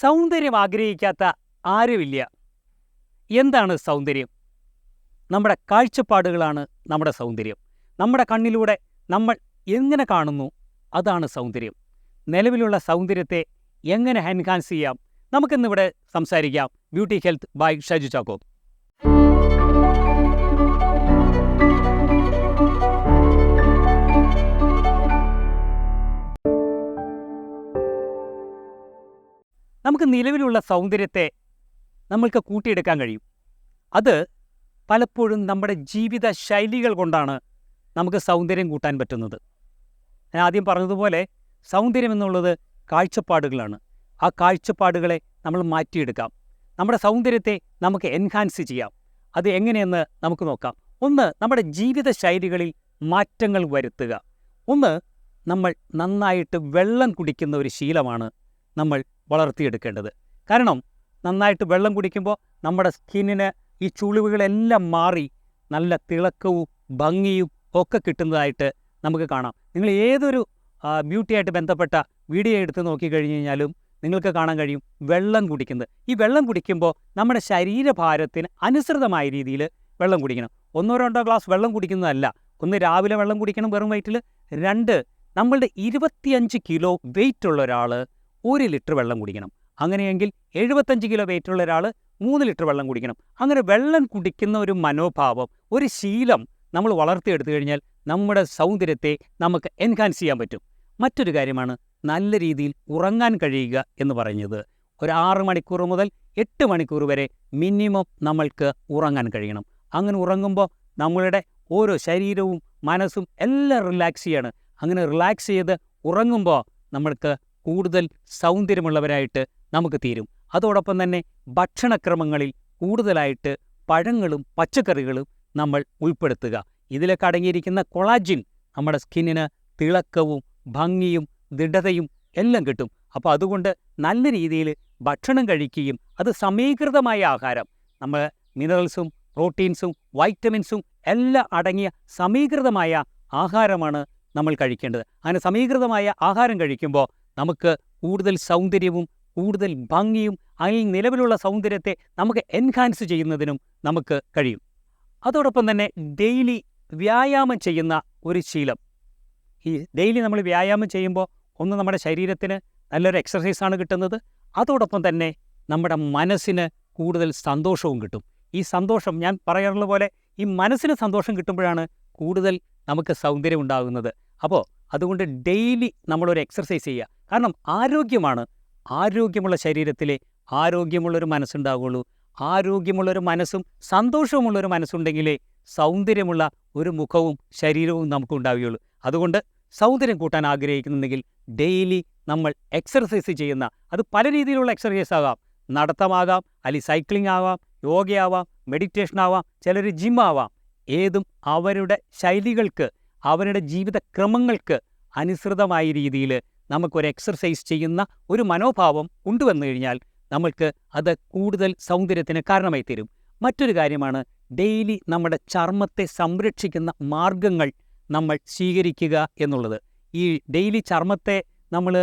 സൗന്ദര്യം ആഗ്രഹിക്കാത്ത ആരുമില്ല. എന്താണ് സൗന്ദര്യം? നമ്മുടെ കാഴ്ചപ്പാടുകളാണ് നമ്മുടെ സൗന്ദര്യം. നമ്മുടെ കണ്ണിലൂടെ നമ്മൾ എങ്ങനെ കാണുന്നു അതാണ് സൗന്ദര്യം. നിലവിലുള്ള സൗന്ദര്യത്തെ എങ്ങനെ എൻഹാൻസ് ചെയ്യാം? നമുക്കിന്നിവിടെ സംസാരിക്കാം. Beauty health by Shaju Chacko. നമുക്ക് നിലവിലുള്ള സൗന്ദര്യത്തെ നമ്മൾക്ക് കൂട്ടിയെടുക്കാൻ കഴിയും. അത് പലപ്പോഴും നമ്മുടെ ജീവിത ശൈലികൾ കൊണ്ടാണ് നമുക്ക് സൗന്ദര്യം കൂട്ടാൻ പറ്റുന്നത്. ഞാൻ ആദ്യം പറഞ്ഞതുപോലെ സൗന്ദര്യം എന്നുള്ളത് കാഴ്ചപ്പാടുകളാണ്. ആ കാഴ്ചപ്പാടുകളെ നമ്മൾ മാറ്റിയെടുക്കാം. നമ്മുടെ സൗന്ദര്യത്തെ നമുക്ക് എൻഹാൻസ് ചെയ്യാം. അത് എങ്ങനെയെന്ന് നമുക്ക് നോക്കാം. ഒന്ന് നമ്മുടെ ജീവിത ശൈലികളിൽ മാറ്റങ്ങൾ വരുത്തുക. ഒന്ന് നമ്മൾ നന്നായിട്ട് വെള്ളം കുടിക്കുന്ന ഒരു ശീലമാണ് നമ്മൾ വളർത്തിയെടുക്കേണ്ടത്. കാരണം നന്നായിട്ട് വെള്ളം കുടിക്കുമ്പോൾ നമ്മുടെ സ്കിന്നിന് ഈ ചുളിവുകളെല്ലാം മാറി നല്ല തിളക്കവും ഭംഗിയും ഒക്കെ കിട്ടുന്നതായിട്ട് നമുക്ക് കാണാം. നിങ്ങൾ ഏതൊരു ബ്യൂട്ടിയായിട്ട് ബന്ധപ്പെട്ട വീഡിയോ എടുത്ത് നോക്കിക്കഴിഞ്ഞ് കഴിഞ്ഞാലും നിങ്ങൾക്ക് കാണാൻ കഴിയും വെള്ളം കുടിക്കുന്നത്. ഈ വെള്ളം കുടിക്കുമ്പോൾ നമ്മുടെ ശരീരഭാരത്തിന് അനുസൃതമായ രീതിയിൽ വെള്ളം കുടിക്കണം. ഒന്നോ രണ്ടോ ഗ്ലാസ് വെള്ളം കുടിക്കുന്നതല്ല. ഒന്ന് രാവിലെ വെള്ളം കുടിക്കണം വെറും വയറ്റിൽ രണ്ട് നമ്മളുടെ ഇരുപത്തിയഞ്ച് കിലോ വെയിറ്റ് ഉള്ള ഒരാൾ ഒരു ലിറ്റർ വെള്ളം കുടിക്കണം. അങ്ങനെയെങ്കിൽ എഴുപത്തഞ്ച് കിലോ വെയിറ്റുള്ള ഒരാൾ മൂന്ന് ലിറ്റർ വെള്ളം കുടിക്കണം. അങ്ങനെ വെള്ളം കുടിക്കുന്ന ഒരു മനോഭാവം ഒരു ശീലം നമ്മൾ വളർത്തിയെടുത്തു കഴിഞ്ഞാൽ നമ്മുടെ സൗന്ദര്യത്തെ നമുക്ക് എൻഹാൻസ് ചെയ്യാൻ പറ്റും. മറ്റൊരു കാര്യമാണ് നല്ല രീതിയിൽ ഉറങ്ങാൻ കഴിയുക എന്ന് പറഞ്ഞത് ഒരു ആറ് മണിക്കൂർ മുതൽ എട്ട് മണിക്കൂർ വരെ മിനിമം നമ്മൾക്ക് ഉറങ്ങാൻ കഴിയണം. അങ്ങനെ ഉറങ്ങുമ്പോൾ നമ്മളുടെ ഓരോ ശരീരവും മനസ്സും എല്ലാം റിലാക്സ് ചെയ്യാണ്. അങ്ങനെ റിലാക്സ് ചെയ്ത് ഉറങ്ങുമ്പോൾ നമ്മൾക്ക് കൂടുതൽ സൗന്ദര്യമുള്ളവരായിട്ട് നമുക്ക് തീരും. അതോടൊപ്പം തന്നെ ഭക്ഷണക്രമങ്ങളിൽ കൂടുതലായിട്ട് പഴങ്ങളും പച്ചക്കറികളും നമ്മൾ ഉൾപ്പെടുത്തുക. ഇതിലൊക്കെ അടങ്ങിയിരിക്കുന്ന കൊളാജിൻ നമ്മുടെ സ്കിന്നിന് തിളക്കവും ഭംഗിയും ദൃഢതയും എല്ലാം കിട്ടും. അപ്പോൾ അതുകൊണ്ട് നല്ല രീതിയിൽ ഭക്ഷണം കഴിക്കുകയും അത് സമീകൃതമായ ആഹാരം. നമ്മൾ മിനറൽസും പ്രോട്ടീൻസും വൈറ്റമിൻസും എല്ലാം അടങ്ങിയ സമീകൃതമായ ആഹാരമാണ് നമ്മൾ കഴിക്കേണ്ടത്. അങ്ങനെ സമീകൃതമായ ആഹാരം കഴിക്കുമ്പോൾ നമുക്ക് കൂടുതൽ സൗന്ദര്യവും കൂടുതൽ ഭംഗിയും അതിൽ നിലവിലുള്ള സൗന്ദര്യത്തെ നമുക്ക് എൻഹാൻസ് ചെയ്യുന്നതിനും നമുക്ക് കഴിയും. അതോടൊപ്പം തന്നെ ഡെയിലി വ്യായാമം ചെയ്യുന്ന ഒരു ശീലം. ഈ ഡെയിലി നമ്മൾ വ്യായാമം ചെയ്യുമ്പോൾ ഒന്ന് നമ്മുടെ ശരീരത്തിന് നല്ലൊരു എക്സസൈസാണ് കിട്ടുന്നത്. അതോടൊപ്പം തന്നെ നമ്മുടെ മനസ്സിന് കൂടുതൽ സന്തോഷവും കിട്ടും. ഈ സന്തോഷം ഞാൻ പറയാറുള്ള പോലെ ഈ മനസ്സിന് സന്തോഷം കിട്ടുമ്പോഴാണ് കൂടുതൽ നമുക്ക് സൗന്ദര്യം ഉണ്ടാകുന്നത്. അപ്പോൾ അതുകൊണ്ട് ഡെയിലി നമ്മളൊരു എക്സർസൈസ് ചെയ്യുക. കാരണം ആരോഗ്യമാണ്. ആരോഗ്യമുള്ള ശരീരത്തിലെ ആരോഗ്യമുള്ളൊരു മനസ്സുണ്ടാവുകയുള്ളൂ ആരോഗ്യമുള്ളൊരു മനസ്സും സന്തോഷവുമുള്ളൊരു മനസ്സുണ്ടെങ്കിലേ സൗന്ദര്യമുള്ള ഒരു മുഖവും ശരീരവും നമുക്ക് ഉണ്ടാവുകയുള്ളൂ അതുകൊണ്ട് സൗന്ദര്യം കൂട്ടാൻ ആഗ്രഹിക്കുന്നുണ്ടെങ്കിൽ ഡെയിലി നമ്മൾ എക്സർസൈസ് ചെയ്യുന്ന അത് പല രീതിയിലുള്ള എക്സർസൈസ് ആകാം. നടത്തമാകാം അല്ലെങ്കിൽ സൈക്ലിംഗ് ആവാം യോഗയാവാം മെഡിറ്റേഷൻ ആവാം ചിലർ ജിം ആവാം. ഏതും അവരുടെ ശൈലികൾക്ക് അവരുടെ ജീവിത ക്രമങ്ങൾക്ക് അനുസൃതമായ രീതിയിൽ നമുക്കൊരു എക്സർസൈസ് ചെയ്യുന്ന ഒരു മനോഭാവം ഉണ്ടുവന്നു കഴിഞ്ഞാൽ നമ്മൾക്ക് അത് കൂടുതൽ സൗന്ദര്യത്തിന് കാരണമായി തീരും. മറ്റൊരു കാര്യമാണ് ഡെയിലി നമ്മുടെ ചർമ്മത്തെ സംരക്ഷിക്കുന്ന മാർഗങ്ങൾ നമ്മൾ സ്വീകരിക്കുക എന്നുള്ളത്. ഈ ഡെയിലി ചർമ്മത്തെ നമ്മൾ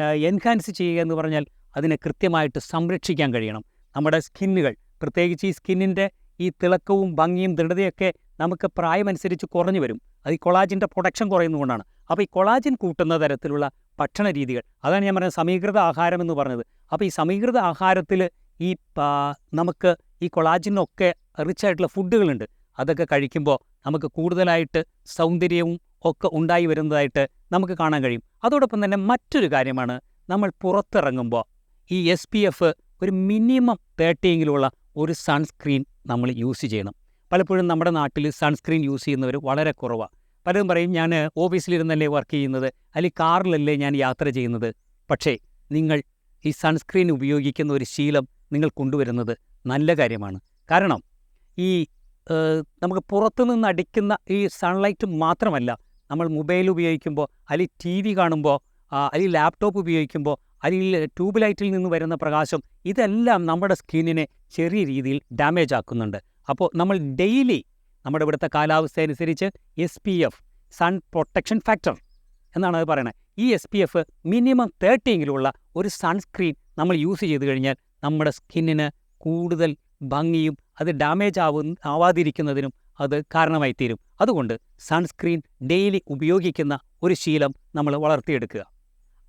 എൻഹാൻസ് ചെയ്യുക എന്ന് പറഞ്ഞാൽ അതിനെ കൃത്യമായിട്ട് സംരക്ഷിക്കാൻ കഴിയണം. നമ്മുടെ സ്കിന്നുകൾ പ്രത്യേകിച്ച് ഈ സ്കിന്നിന്റെ ഈ തിളക്കവും ഭംഗിയും ദൃഢതയൊക്കെ നമുക്ക് പ്രായമനുസരിച്ച് കുറഞ്ഞു വരും. അത് ഈ കൊളാജിന്റെ പ്രൊഡക്ഷൻ കുറയുന്നതുകൊണ്ടാണ്. അപ്പോൾ ഈ കൊളാജിൻ കൂട്ടുന്ന തരത്തിലുള്ള ഭക്ഷണ രീതികൾ അതാണ് ഞാൻ പറഞ്ഞത് സമീകൃത ആഹാരം എന്ന് പറഞ്ഞത്. അപ്പോൾ ഈ സമീകൃത ആഹാരത്തിൽ ഈ നമുക്ക് ഈ കൊളാജിനൊക്കെ റിച്ച് ആയിട്ടുള്ള ഫുഡുകളുണ്ട് അതൊക്കെ കഴിക്കുമ്പോൾ നമുക്ക് കൂടുതലായിട്ട് സൗന്ദര്യവും ഒക്കെ ഉണ്ടായി വരുന്നതായിട്ട് നമുക്ക് കാണാൻ കഴിയും. അതോടൊപ്പം തന്നെ മറ്റൊരു കാര്യമാണ് നമ്മൾ പുറത്തിറങ്ങുമ്പോൾ ഈ എസ് പി എഫ് ഒരു മിനിമം തേർട്ടിയെങ്കിലുള്ള ഒരു സൺസ്ക്രീൻ നമ്മൾ യൂസ് ചെയ്യണം. പലപ്പോഴും നമ്മുടെ നാട്ടിൽ സൺസ്ക്രീൻ യൂസ് ചെയ്യുന്നവർ വളരെ കുറവാണ് പലരും പറയും ഞാൻ ഓഫീസിലിരുന്നല്ലേ വർക്ക് ചെയ്യുന്നത് അല്ലെങ്കിൽ കാറിലല്ലേ ഞാൻ യാത്ര ചെയ്യുന്നത്. പക്ഷേ നിങ്ങൾ ഈ സൺസ്ക്രീൻ ഉപയോഗിക്കുന്ന ഒരു ശീലം നിങ്ങൾ കൊണ്ടുവരുന്നത് നല്ല കാര്യമാണ്. കാരണം ഈ നമുക്ക് പുറത്തു നിന്ന് അടിക്കുന്ന ഈ സൺലൈറ്റ് മാത്രമല്ല നമ്മൾ മൊബൈൽ ഉപയോഗിക്കുമ്പോൾ അല്ലെങ്കിൽ ടി വി കാണുമ്പോൾ അല്ലെങ്കിൽ ലാപ്ടോപ്പ് ഉപയോഗിക്കുമ്പോൾ അല്ലെങ്കിൽ ട്യൂബ് ലൈറ്റിൽ നിന്ന് വരുന്ന പ്രകാശം ഇതെല്ലാം നമ്മുടെ സ്കിന്നിനെ ചെറിയ രീതിയിൽ ഡാമേജ് ആക്കുന്നുണ്ട്. അപ്പോൾ നമ്മൾ ഡെയിലി നമ്മുടെ ഇവിടുത്തെ കാലാവസ്ഥ അനുസരിച്ച് S P F sun protection factor എന്നാണ് അത് പറയുന്നത്. ഈ എസ് പി എഫ് മിനിമം തേർട്ടിയെങ്കിലുള്ള ഒരു സൺസ്ക്രീൻ നമ്മൾ യൂസ് ചെയ്ത് കഴിഞ്ഞാൽ നമ്മുടെ സ്കിന്നിന് കൂടുതൽ ഭംഗിയും അത് ഡാമേജ് ആവു ആവാതിരിക്കുന്നതിനും അത് കാരണമായി തീരും അതുകൊണ്ട് സൺസ്ക്രീൻ ഡെയിലി ഉപയോഗിക്കുന്ന ഒരു ശീലം നമ്മൾ വളർത്തിയെടുക്കുക.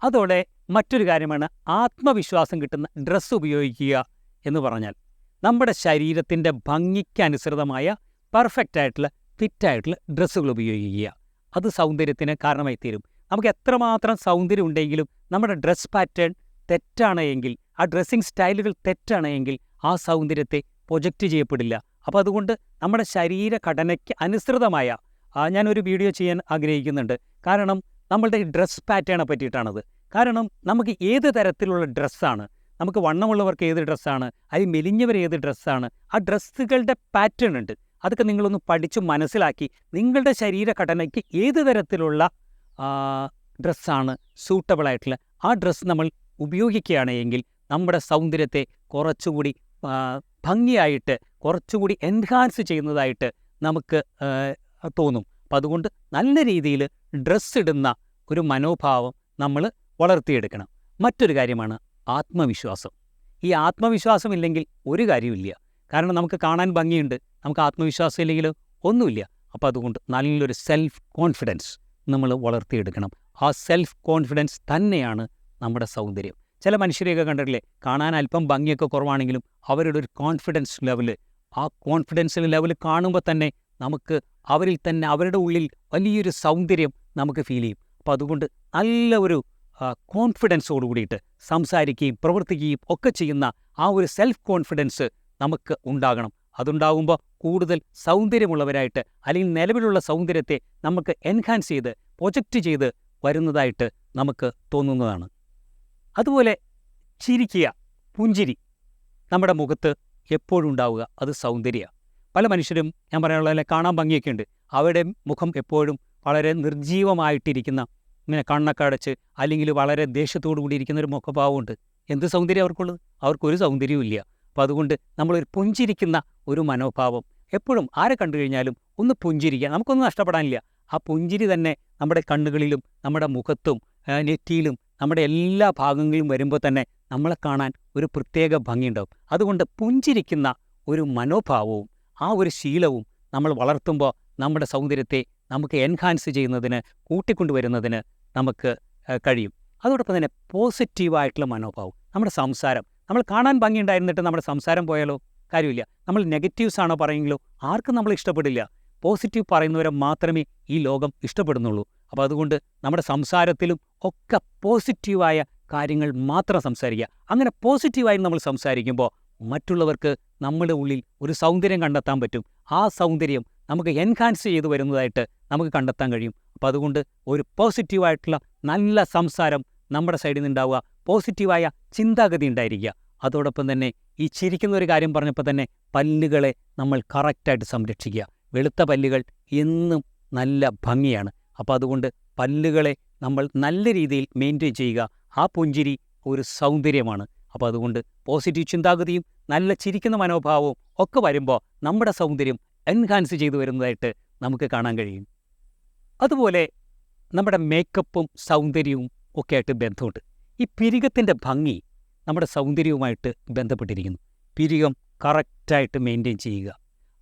അതോടെ മറ്റൊരു കാര്യമാണ് ആത്മവിശ്വാസം കിട്ടുന്ന ഡ്രസ്സ് ഉപയോഗിക്കുക എന്ന് പറഞ്ഞാൽ നമ്മുടെ ശരീരത്തിന്റെ ഭംഗിക്കനുസൃതമായ പെർഫെക്റ്റ് ആയിട്ടുള്ള ഫിറ്റായിട്ടുള്ള ഡ്രസ്സുകൾ ഉപയോഗിക്കുക. അത് സൗന്ദര്യത്തിന് കാരണമായി തീരും നമുക്ക് എത്രമാത്രം സൗന്ദര്യം ഉണ്ടെങ്കിലും നമ്മുടെ ഡ്രസ് പാറ്റേൺ തെറ്റാണ് എങ്കിൽ ആ ഡ്രസ്സിങ് സ്റ്റൈലുകൾ തെറ്റാണ് എങ്കിൽ ആ സൗന്ദര്യത്തെ പ്രൊജക്റ്റ് ചെയ്യപ്പെടില്ല. അപ്പോൾ അതുകൊണ്ട് നമ്മുടെ ശരീരഘടനയ്ക്ക് അനുസൃതമായ ഞാനൊരു വീഡിയോ ചെയ്യാൻ ആഗ്രഹിക്കുന്നുണ്ട്. കാരണം നമ്മളുടെ ഡ്രസ് പാറ്റേണെ പറ്റിയിട്ടാണത്. കാരണം നമുക്ക് ഏത് തരത്തിലുള്ള ഡ്രസ്സാണ് നമുക്ക് വണ്ണമുള്ളവർക്ക് ഏത് ഡ്രസ്സാണ്? അതിൽ മെലിഞ്ഞവർ ഏത് ഡ്രസ്സാണ്? ആ ഡ്രസ്സുകളുടെ പാറ്റേൺ ഉണ്ട്. അതൊക്കെ നിങ്ങളൊന്ന് പഠിച്ച് മനസ്സിലാക്കി നിങ്ങളുടെ ശരീരഘടനയ്ക്ക് ഏത് തരത്തിലുള്ള ഡ്രസ്സാണ് സൂട്ടബിൾ ആയിട്ടുള്ള ആ ഡ്രസ്സ് നമ്മൾ ഉപയോഗിക്കുകയാണ് എങ്കിൽ നമ്മുടെ സൗന്ദര്യത്തെ കുറച്ചുകൂടി ഭംഗിയായിട്ട് കുറച്ചുകൂടി എൻഹാൻസ് ചെയ്യുന്നതായിട്ട് നമുക്ക് തോന്നും. അപ്പം അതുകൊണ്ട് നല്ല രീതിയിൽ ഡ്രസ്സ് ഇടുന്ന ഒരു മനോഭാവം നമ്മൾ വളർത്തിയെടുക്കണം. മറ്റൊരു കാര്യമാണ് ആത്മവിശ്വാസം. ഈ ആത്മവിശ്വാസം ഇല്ലെങ്കിൽ ഒരു കാര്യമില്ല കാരണം നമുക്ക് കാണാൻ ഭംഗിയുണ്ട്. നമുക്ക് ആത്മവിശ്വാസം ഇല്ലെങ്കിൽ ഒന്നുമില്ല. അപ്പോൾ അതുകൊണ്ട് നല്ലൊരു സെൽഫ് കോൺഫിഡൻസ് നമ്മൾ വളർത്തിയെടുക്കണം. ആ സെൽഫ് കോൺഫിഡൻസ് തന്നെയാണ് നമ്മുടെ സൗന്ദര്യം. ചില മനുഷ്യരെയൊക്കെ കണ്ടിട്ടില്ലേ? കാണാൻ അല്പം ഭംഗിയൊക്കെ കുറവാണെങ്കിലും അവരുടെ ഒരു കോൺഫിഡൻസ് ലെവൽ ആ കോൺഫിഡൻസ് ലെവൽ കാണുമ്പോൾ തന്നെ നമുക്ക് അവരിൽ തന്നെ അവരുടെ ഉള്ളിൽ വലിയൊരു സൗന്ദര്യം നമുക്ക് ഫീൽ ചെയ്യും. അപ്പോൾ അതുകൊണ്ട് നല്ല ഒരു കോൺഫിഡൻസോട് കൂടിയിട്ട് സംസാരിക്കുകയും പ്രവർത്തിക്കുകയും ഒക്കെ ചെയ്യുന്ന ആ ഒരു സെൽഫ് കോൺഫിഡൻസ് നമുക്ക് ഉണ്ടാകണം. അതുണ്ടാകുമ്പോൾ കൂടുതൽ സൗന്ദര്യമുള്ളവരായിട്ട് അല്ലെങ്കിൽ നിലവിലുള്ള സൗന്ദര്യത്തെ നമുക്ക് എൻഹാൻസ് ചെയ്ത് പ്രൊജക്റ്റ് ചെയ്ത് വരുന്നതായിട്ട് നമുക്ക് തോന്നുന്നതാണ്. അതുപോലെ ചിരിക്കുക പുഞ്ചിരി നമ്മുടെ മുഖത്ത് എപ്പോഴും ഉണ്ടാവുക അത് സൗന്ദര്യ. പല മനുഷ്യരും ഞാൻ പറയാനുള്ള കാണാൻ ഭംഗിയൊക്കെ ഉണ്ട് അവരുടെ മുഖം എപ്പോഴും വളരെ നിർജീവമായിട്ടിരിക്കുന്ന ഇങ്ങനെ കണ്ണൊക്കെ അടച്ച് അല്ലെങ്കിൽ വളരെ ദേഷ്യത്തോടു കൂടി ഇരിക്കുന്ന ഒരു മുഖഭാവമുണ്ട്. എന്ത് സൗന്ദര്യം അവർക്കുള്ളത്? അവർക്കൊരു സൗന്ദര്യവും ഇല്ല അപ്പോൾ അതുകൊണ്ട് നമ്മളൊരു പുഞ്ചിരിക്കുന്ന ഒരു മനോഭാവം. എപ്പോഴും ആരെ കണ്ടു കഴിഞ്ഞാലും ഒന്ന് പുഞ്ചിരിക്കുക. നമുക്കൊന്നും നഷ്ടപ്പെടാനില്ല. ആ പുഞ്ചിരി തന്നെ നമ്മുടെ കണ്ണുകളിലും നമ്മുടെ മുഖത്തും നെറ്റിയിലും നമ്മുടെ എല്ലാ ഭാഗങ്ങളിലും വരുമ്പോൾ തന്നെ നമ്മളെ കാണാൻ ഒരു പ്രത്യേക ഭംഗിയുണ്ടാവും. അതുകൊണ്ട് പുഞ്ചിരിക്കുന്ന ഒരു മനോഭാവവും ആ ഒരു ശീലവും നമ്മൾ വളർത്തുമ്പോൾ നമ്മുടെ സൗന്ദര്യത്തെ നമുക്ക് എൻഹാൻസ് ചെയ്യുന്നതിന് കൂട്ടിക്കൊണ്ടുവരുന്നതിന് നമുക്ക് കഴിയും. അതോടൊപ്പം തന്നെ പോസിറ്റീവായിട്ടുള്ള മനോഭാവം. നമ്മുടെ സംസാരം. നമ്മൾ കാണാൻ ഭംഗിയുണ്ടായിരുന്നിട്ട് നമ്മുടെ സംസാരം പോയാലോ? കാര്യമില്ല. നമ്മൾ നെഗറ്റീവ്സ് ആണോ പറയുമെങ്കിലോ ആർക്കും നമ്മൾ ഇഷ്ടപ്പെടില്ല. പോസിറ്റീവ് പറയുന്നവരെ മാത്രമേ ഈ ലോകം ഇഷ്ടപ്പെടുന്നുള്ളൂ. അപ്പോൾ അതുകൊണ്ട് നമ്മുടെ സംസാരത്തിലും ഒക്കെ പോസിറ്റീവായ കാര്യങ്ങൾ മാത്രം സംസാരിക്കുക. അങ്ങനെ പോസിറ്റീവായി നമ്മൾ സംസാരിക്കുമ്പോൾ മറ്റുള്ളവർക്ക് നമ്മുടെ ഉള്ളിൽ ഒരു സൗന്ദര്യം കണ്ടെത്താൻ പറ്റും. ആ സൗന്ദര്യം നമുക്ക് എൻഹാൻസ് ചെയ്തു വരുന്നതായിട്ട് നമുക്ക് കണ്ടെത്താൻ കഴിയും. അപ്പോൾ അതുകൊണ്ട് ഒരു പോസിറ്റീവായിട്ടുള്ള നല്ല സംസാരം നമ്മുടെ സൈഡിൽ നിന്നുണ്ടാവുക പോസിറ്റീവായ ചിന്താഗതി ഉണ്ടായിരിക്കുക. അതോടൊപ്പം തന്നെ ഈ ചിരിക്കുന്ന ഒരു കാര്യം പറഞ്ഞപ്പോൾ തന്നെ പല്ലുകളെ നമ്മൾ കറക്റ്റായിട്ട് സംരക്ഷിക്കുക. വെളുത്ത പല്ലുകൾ എന്നും നല്ല ഭംഗിയാണ്. അപ്പോൾ അതുകൊണ്ട് പല്ലുകളെ നമ്മൾ നല്ല രീതിയിൽ മെയിന്റെയിൻ ചെയ്യുക. ആ പുഞ്ചിരി ഒരു സൗന്ദര്യമാണ്. അപ്പോൾ അതുകൊണ്ട് പോസിറ്റീവ് ചിന്താഗതിയും നല്ല ചിരിക്കുന്ന മനോഭാവവും ഒക്കെ വരുമ്പോൾ നമ്മുടെ സൗന്ദര്യം എൻഹാൻസ് ചെയ്തു വരുന്നതായിട്ട് നമുക്ക് കാണാൻ കഴിയും. അതുപോലെ നമ്മുടെ മേക്കപ്പും സൗന്ദര്യവും ഒക്കെ ആയിട്ട് ബന്ധമുണ്ട്. ഈ പിരികത്തിന്റെ ഭംഗി നമ്മുടെ സൗന്ദര്യവുമായിട്ട് ബന്ധപ്പെട്ടിരിക്കുന്നു. പിരികം കറക്റ്റായിട്ട് മെയിന്റെയിൻ ചെയ്യുക.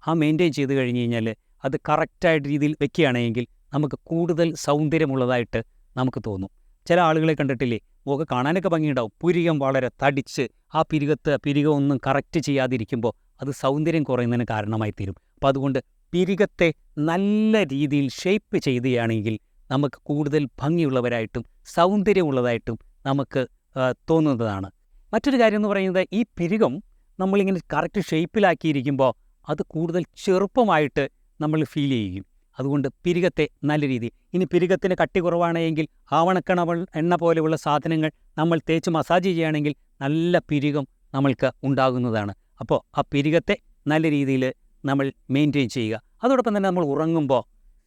ആ മെയിന്റെയിൻ ചെയ്ത് കഴിഞ്ഞ് കഴിഞ്ഞാൽ അത് കറക്റ്റായിട്ട് രീതിയിൽ വെക്കുകയാണെങ്കിൽ നമുക്ക് കൂടുതൽ സൗന്ദര്യമുള്ളതായിട്ട് നമുക്ക് തോന്നും. ചില ആളുകളെ കണ്ടിട്ടില്ലേ മുഖം കാണാനൊക്കെ ഭംഗിയുണ്ടാവും. പുരികം വളരെ തടിച്ച് ആ പിരികത്ത് പിരികം ഒന്നും കറക്റ്റ് ചെയ്യാതിരിക്കുമ്പോൾ അത് സൗന്ദര്യം കുറയുന്നതിന് കാരണമായി തീരും അപ്പോൾ അതുകൊണ്ട് പിരികത്തെ നല്ല രീതിയിൽ ഷേപ്പ് ചെയ്യുകയാണെങ്കിൽ നമുക്ക് കൂടുതൽ ഭംഗിയുള്ളവരായിട്ടും സൗന്ദര്യമുള്ളതായിട്ടും നമുക്ക് തോന്നുന്നതാണ്. മറ്റൊരു കാര്യം എന്ന് പറയുന്നത് ഈ പിരികം നമ്മളിങ്ങനെ കറക്റ്റ് ഷേപ്പിലാക്കിയിരിക്കുമ്പോൾ അത് കൂടുതൽ ചെറുപ്പമായിട്ട് നമ്മൾ ഫീൽ ചെയ്യും. അതുകൊണ്ട് പിരികത്തെ നല്ല രീതി ഇനി പിരികത്തിന് കട്ടി കുറവാണെങ്കിൽ ആവണക്കണ എണ്ണ പോലെയുള്ള സാധനങ്ങൾ നമ്മൾ തേച്ച് മസാജ് ചെയ്യുകയാണെങ്കിൽ നല്ല പിരികം നമ്മൾക്ക് ഉണ്ടാകുന്നതാണ്. അപ്പോൾ ആ പിരികത്തെ നല്ല രീതിയിൽ നമ്മൾ മെയിന്റെയിൻ ചെയ്യുക. അതോടൊപ്പം തന്നെ നമ്മൾ ഉറങ്ങുമ്പോൾ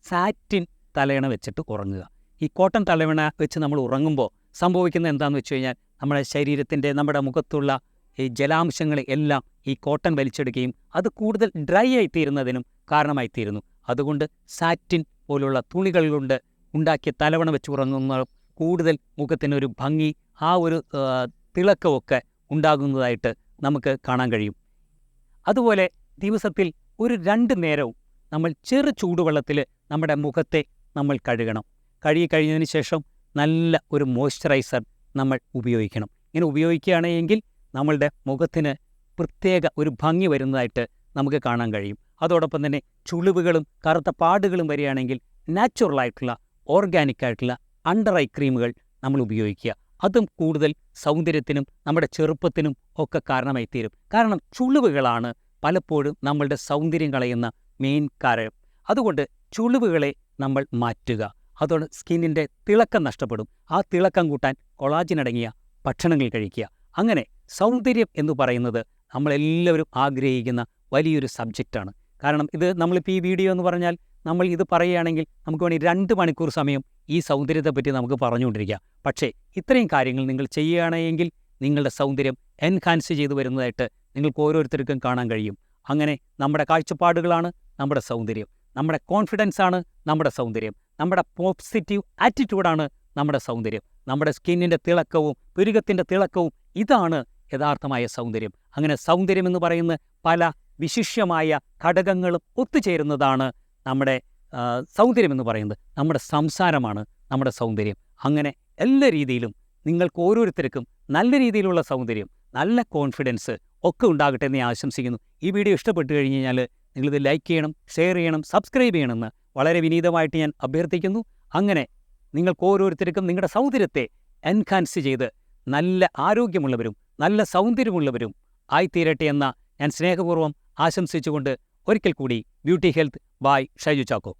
സാറ്റിൻ തലയണ വെച്ചിട്ട് ഉറങ്ങുക. ഈ കോട്ടൺ തലയണ വെച്ച് നമ്മൾ ഉറങ്ങുമ്പോൾ സംഭവിക്കുന്നത് എന്താണെന്ന് വെച്ച് കഴിഞ്ഞാൽ നമ്മുടെ ശരീരത്തിന്റെ നമ്മുടെ മുഖത്തുള്ള ഈ ജലാംശങ്ങളെ എല്ലാം ഈ കോട്ടൺ വലിച്ചെടുക്കുകയും അത് കൂടുതൽ ഡ്രൈ ആയിത്തീരുന്നതിനും കാരണമായിത്തീരുന്നു. കാരണമായി തീരുന്നു അതുകൊണ്ട് സാറ്റിൻ പോലുള്ള തുണികൾ കൊണ്ട് ഉണ്ടാക്കിയ തലവണ വെച്ച് ഉറങ്ങുന്ന കൂടുതൽ മുഖത്തിനൊരു ഭംഗി ആ ഒരു തിളക്കമൊക്കെ ഉണ്ടാകുന്നതായിട്ട് നമുക്ക് കാണാൻ കഴിയും. അതുപോലെ ദിവസത്തിൽ ഒരു രണ്ട് നേരവും നമ്മൾ ചെറു ചൂടുവെള്ളത്തിൽ നമ്മുടെ മുഖത്തെ നമ്മൾ കഴുകണം. കഴുകി കഴിഞ്ഞതിന് ശേഷം നല്ല ഒരു മോയ്സ്ചറൈസർ നമ്മൾ ഉപയോഗിക്കണം. ഇങ്ങനെ ഉപയോഗിക്കുകയാണെങ്കിൽ നമ്മളുടെ മുഖത്തിന് പ്രത്യേക ഒരു ഭംഗി വരുന്നതായിട്ട് നമുക്ക് കാണാൻ കഴിയും. അതോടൊപ്പം തന്നെ ചുളിവുകളും കറുത്ത പാടുകളും വരികയാണെങ്കിൽ നാച്ചുറലായിട്ടുള്ള ഓർഗാനിക്കായിട്ടുള്ള അണ്ടർ ഐ ക്രീമുകൾ നമ്മൾ ഉപയോഗിക്കുക. അതും കൂടുതൽ സൗന്ദര്യത്തിനും നമ്മുടെ ചെറുപ്പത്തിനും ഒക്കെ കാരണമായി തീരും കാരണം ചുളിവുകളാണ് പലപ്പോഴും നമ്മളുടെ സൗന്ദര്യം കളയുന്ന മെയിൻ കാരണം അതുകൊണ്ട് ചുളിവുകളെ നമ്മൾ മാറ്റുക. അതോടെ സ്കിന്നിന്റെ തിളക്കം നഷ്ടപ്പെടും. ആ തിളക്കം കൂട്ടാൻ കൊളാജിനടങ്ങിയ ഭക്ഷണങ്ങൾ കഴിക്കുക. അങ്ങനെ സൗന്ദര്യം എന്ന് പറയുന്നത് നമ്മളെല്ലാവരും ആഗ്രഹിക്കുന്ന വലിയൊരു സബ്ജക്റ്റാണ് കാരണം ഇത് നമ്മളിപ്പോൾ ഈ വീഡിയോ എന്ന് പറഞ്ഞാൽ നമ്മൾ ഇത് പറയുകയാണെങ്കിൽ നമുക്ക് വേണമെങ്കിൽ രണ്ട് മണിക്കൂർ സമയം ഈ സൗന്ദര്യത്തെപ്പറ്റി നമുക്ക് പറഞ്ഞുകൊണ്ടിരിക്കാം. പക്ഷേ ഇത്രയും കാര്യങ്ങൾ നിങ്ങൾ ചെയ്യുകയാണെങ്കിൽ നിങ്ങളുടെ സൗന്ദര്യം എൻഹാൻസ് ചെയ്തു വരുന്നതായിട്ട് നിങ്ങൾക്ക് ഓരോരുത്തർക്കും കാണാൻ കഴിയും. അങ്ങനെ നമ്മുടെ കാഴ്ചപ്പാടുകളാണ് നമ്മുടെ സൗന്ദര്യം. നമ്മുടെ കോൺഫിഡൻസ് ആണ് നമ്മുടെ സൗന്ദര്യം. നമ്മുടെ പോസിറ്റീവ് ആറ്റിറ്റ്യൂഡാണ് നമ്മുടെ സൗന്ദര്യം. നമ്മുടെ സ്കിന്നിന്റെ തിളക്കവും പുരുകത്തിന്റെ തിളക്കവും ഇതാണ് യഥാർത്ഥമായ സൗന്ദര്യം. അങ്ങനെ സൗന്ദര്യം എന്ന് പറയുന്ന പല വിശിഷ്യമായ ഘടകങ്ങളും ഒത്തുചേരുന്നതാണ് നമ്മുടെ സൗന്ദര്യം എന്ന് പറയുന്നത്. നമ്മുടെ സംസാരമാണ് നമ്മുടെ സൗന്ദര്യം. അങ്ങനെ എല്ലാ രീതിയിലും നിങ്ങൾക്ക് ഓരോരുത്തർക്കും നല്ല രീതിയിലുള്ള സൗന്ദര്യം നല്ല കോൺഫിഡൻസ് ഒക്കെ ഉണ്ടാകട്ടെ എന്ന് ഞാൻ ആശംസിക്കുന്നു. ഈ വീഡിയോ ഇഷ്ടപ്പെട്ടു കഴിഞ്ഞ് കഴിഞ്ഞാൽ നിങ്ങളിത് ലൈക്ക് ചെയ്യണം ഷെയർ ചെയ്യണം സബ്സ്ക്രൈബ് ചെയ്യണമെന്ന് വളരെ വിനീതമായിട്ട് ഞാൻ അഭ്യർത്ഥിക്കുന്നു. അങ്ങനെ നിങ്ങൾക്ക് ഓരോരുത്തർക്കും നിങ്ങളുടെ സൗന്ദര്യത്തെ എൻഹാൻസ് ചെയ്ത് നല്ല ആരോഗ്യമുള്ളവരും നല്ല സൗന്ദര്യമുള്ളവരും ആയിത്തീരട്ടെ എന്ന ഞാൻ സ്നേഹപൂർവം ആശംസിച്ചുകൊണ്ട് ഒരിക്കൽ കൂടി beauty health by Shaiju Chacko.